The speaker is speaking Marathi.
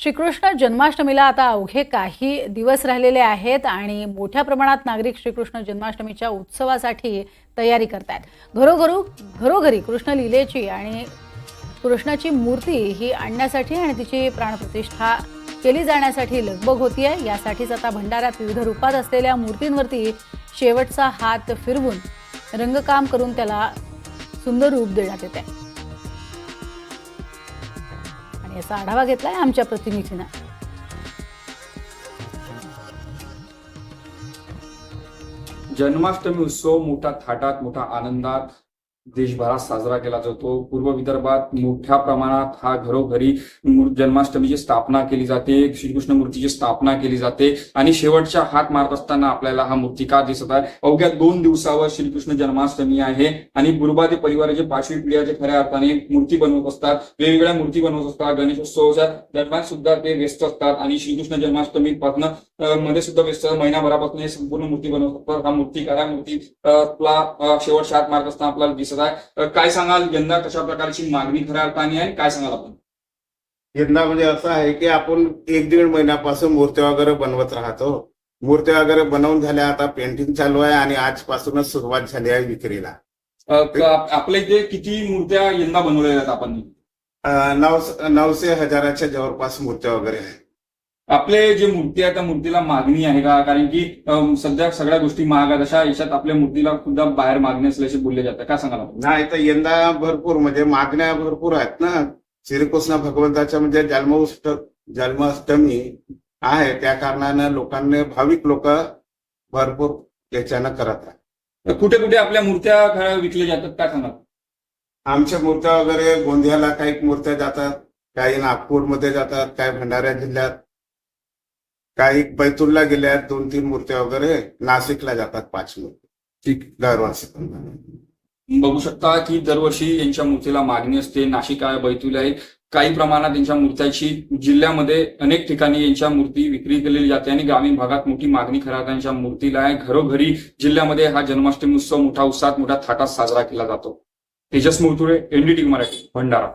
श्रीकृष्ण जन्माष्टमीला आता अवघे काही दिवस राहिलेले आहेत आणि मोठ्या प्रमाणात नागरिक श्रीकृष्ण जन्माष्टमीच्या उत्सवासाठी तयारी करत आहेत घरोघरो घरोघरी कृष्ण लीलेची आणि कृष्णाची मूर्ती ही आणण्यासाठी आणि तिची प्राणप्रतिष्ठा केली जाण्यासाठी लगबग आहे यासाठीच आता भंडाऱ्यात विविध रूपात असलेल्या मूर्तींवरती शेवटचा हात फिरवून रंगकाम करून त्याला सुंदर रूप देण्यात येते आणि याचा आढावा घेतलाय आमच्या प्रतिनिधीनं. जन्माष्टमी उत्सव मोठा थाटात मोठा आनंदात देशभरात साजरा केला जातो. पूर्व विदर्भात मोठ्या प्रमाणात हा घरोघरी जन्माष्टमीची स्थापना केली जाते. श्रीकृष्ण मूर्तीची स्थापना केली जाते. आणि शेवटच्या हात मारत असताना आपल्याला हा मूर्तिकार दिसत आहे. अवघ्या दोन दिवसावर श्रीकृष्ण जन्माष्टमी आहे. आणि गुरुबादे परिवाराचे पाचवी पिढ्याचे खऱ्या अर्थाने मूर्ती बनवत असतात. वेगवेगळ्या मूर्ती बनवत असतात. गणेशोत्सवाच्या दरम्यान सुद्धा ते व्यस्त असतात. आणि श्रीकृष्ण जन्माष्टमीपासून पासून मध्ये सुद्धा व्यस्त महिनाभरापासून हे संपूर्ण मूर्ती बनवत असतात. हा मूर्तिकार मूर्ती शेवटच्या हात मारत असताना आपल्याला दिसत आहे. काय सांगाल? यंदा कशा प्रकारची मागणी खऱ्या अर्थाने आहे? काय सांगाल आपण? यंदा म्हणजे असं आहे की आपण एक दीड महिन्यापासून मूर्त्या वगैरे बनवत राहतो. मूर्त्या वगैरे बनवून झाल्या आता पेंटिंग चालू आहे आणि आजपासूनच सुरुवात झाली आहे विक्रीला. आपल्या इथे किती मूर्त्या यंदा बनवलेल्या आहेत आपण? नऊशे हजाराच्या जवळपास मूर्त्या वगैरे आहेत. आपले जे मूर्ती आहे त्या मूर्तीला मागणी आहे का? कारण की सध्या सगळ्या गोष्टी महाग आहेत. अशा याच्यात आपल्या मूर्तीला सुद्धा बाहेर मागणी असल्याचे बोलले जातं. काय सांगाल? आपण नाही तर यंदा भरपूर म्हणजे मागण्या भरपूर आहेत ना. श्रीकृष्ण भगवंताच्या म्हणजे जन्मोष्ट जन्माष्टमी आहे. त्या कारणानं लोकांनी भाविक लोक भरपूर याच्यानं करत आहे कुठे कुठे आपल्या मूर्त्या विकल्या जातात? काय सांगाल? आमच्या मूर्त्या वगैरे गोंदियाला काही मूर्त्या जातात काही नागपूरमध्ये जातात काही भंडारा जिल्ह्यात. काही बैतूलला गेल्या दोन तीन मूर्त्या वगैरे नाशिकला जातात पाच मूर्ती ठीक दरवर्षी. बघू शकता की दरवर्षी यांच्या मूर्तीला मागणी असते. नाशिक आहे बैतूल आहे. काही प्रमाणात यांच्या मूर्त्याची जिल्ह्यामध्ये अनेक ठिकाणी यांच्या मूर्ती विक्री केलेली जाते आणि ग्रामीण भागात मोठी मागणी खऱ्या त्यांच्या मूर्तीला आहे. घरोघरी जिल्ह्यामध्ये हा जन्माष्टमी उत्सव मोठा उत्साहात मोठ्या थाटात साजरा केला जातो. तेजस मुळतुळे एनडीटी मराठी भंडारा.